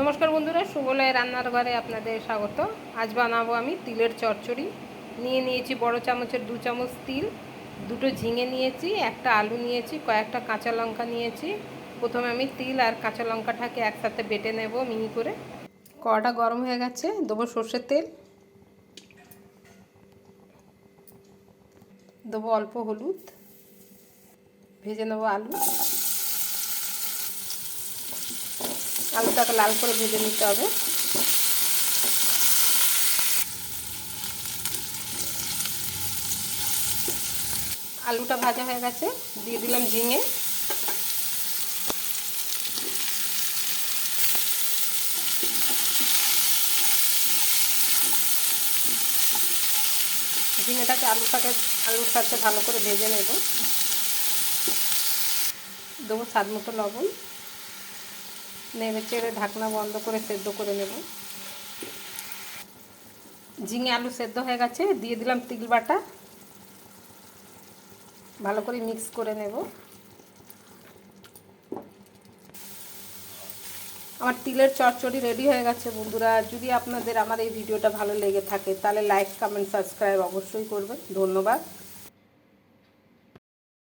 নমস্কার বন্ধুরা, সুবলয় রান্নার ঘরে আপনাদের স্বাগত। আজ বানাবো আমি তিলের চচ্চড়ি। নিয়ে নিয়েছি বড় চামচের দু চামচ তিল, দুটো ঝিঙে নিয়েছি, একটা আলু নিয়েছি, কয়েকটা কাঁচা লঙ্কা নিয়েছি। প্রথমে আমি তিল আর কাঁচা লঙ্কাটাকে একসাথে বেটে নেব মিহি করে। কড়াটা গরম হয়ে গেছে, দেবো সর্ষের তেল। দেবো অল্প হলুদ। ভেজে নেব আলু। আলুটাকে লাল করে ভেজে নিতে হবে। আলুটা ভাজা হয়ে গেছে, দিয়ে দিলাম ঝিঙে। ঝিঙেটাকে আলুটাকে, আলুর সাথে ভালো করে ভেজে নেব। দেবো স্বাদ মতো লবণ। নেড়ে চেড়ে ঢাকনা বন্ধ করে সেদ্ধ করে নেব। ঝিঙে আলু সেদ্ধ হয়ে গেছে, দিয়ে দিলাম তিল বাটা। ভালো করে মিক্স করে নেব। আমার তিলের চচ্চড়ি রেডি হয়ে গেছে বন্ধুরা। যদি আপনাদের আমার এই ভিডিওটা ভালো লেগে থাকে, তাহলে লাইক, কমেন্ট, সাবস্ক্রাইব অবশ্যই করবেন। ধন্যবাদ।